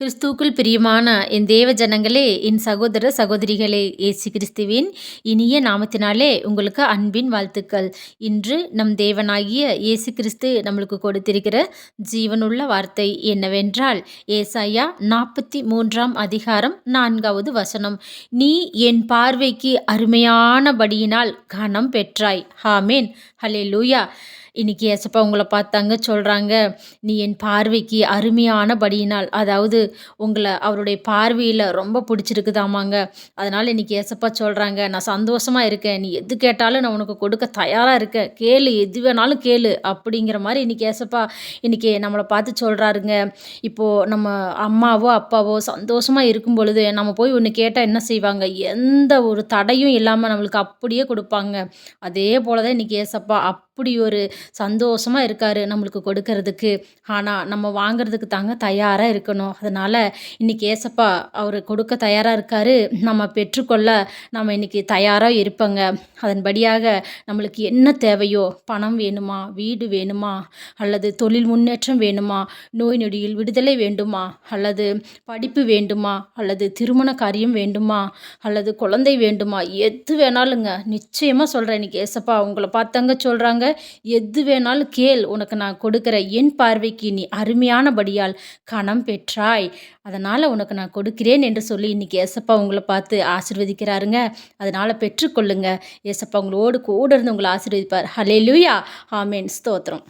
கிறிஸ்துவுக்குள் பிரியமான என் தேவ ஜனங்களே என் சகோதர சகோதரிகளே ஏசு கிறிஸ்துவின் இனிய நாமத்தினாலே உங்களுக்கு அன்பின் வாழ்த்துக்கள். இன்று நம் தேவனாகிய இயேசு கிறிஸ்து நம்மளுக்கு கொடுத்திருக்கிற ஜீவனுள்ள வார்த்தை என்னவென்றால் ஏசாயா நாற்பத்தி மூன்றாம் அதிகாரம் நான்காவது வசனம். நீ என் பார்வைக்கு அருமையானபடியினால் கனம் பெற்றாய். ஹாமேன் ஹலே லூயா இன்னைக்கு ஏசப்பா உங்களை பார்த்தாங்க சொல்கிறாங்க நீ என் பார்வைக்கு அருமையானபடியினால் அதாவது உங்களை அவருடைய பார்வையில் ரொம்ப பிடிச்சிருக்குதாமாங்க. அதனால் இன்னைக்கு ஏசப்பா சொல்கிறாங்க நான் சந்தோஷமாக இருக்கேன். நீ எது கேட்டாலும் நான் உனக்கு கொடுக்க தயாராக இருக்கேன். கேளு எது வேணாலும் கேளு. அப்படிங்கிற மாதிரி இன்றைக்கி ஏசப்பா இன்றைக்கி நம்மளை பார்த்து சொல்கிறாருங்க இப்போது நம்ம அம்மாவோ அப்பாவோ சந்தோஷமாக இருக்கும் பொழுது நம்ம போய் ஒன்று கேட்டால் என்ன செய்வாங்க? எந்த ஒரு தடையும் இல்லாமல் நம்மளுக்கு அப்படியே கொடுப்பாங்க. அதே போல் தான் இன்றைக்கி ஏசப்பா அப் அப்படி ஒரு சந்தோஷமாக இருக்கார் நம்மளுக்கு கொடுக்கறதுக்கு. ஆனால் நம்ம வாங்கிறதுக்கு தாங்க தயாராக இருக்கணும். அதனால் இன்றைக்கி ஏசப்பா அவர் கொடுக்க தயாராக இருக்கார். நம்ம பெற்றுக்கொள்ள நம்ம இன்றைக்கி தயாராக இருப்பங்க. அதன்படியாக நம்மளுக்கு என்ன தேவையோ பணம் வேணுமா வீடு வேணுமா அல்லது தொழில் முன்னேற்றம் வேணுமா நோய் நொடியில் விடுதலை வேண்டுமா அல்லது படிப்பு வேண்டுமா அல்லது திருமண காரியம் வேண்டுமா அல்லது குழந்தை வேண்டுமா எது வேணாலுங்க. நிச்சயமாக சொல்கிறேன் இன்றைக்கி ஏசப்பா. உங்களை பார்த்தங்க சொல்கிறாங்க எது வேணாலும் கேள் உனக்கு நான் கொடுக்குற என் பார்வைக்கு நீ அருமையானபடியால் கணம் பெற்றாய். அதனால் உனக்கு நான் கொடுக்கிறேன் என்று சொல்லி இன்றைக்கி ஏசப்பா உங்களை பார்த்து ஆசிர்வதிக்கிறாருங்க. அதனால் பெற்றுக்கொள்ளுங்க. ஏசப்பா உங்களோடு கூட இருந்து உங்களை ஆசிர்வதிப்பார். ஹலே லூயா ஆமேன் ஸ்தோத்திரம்.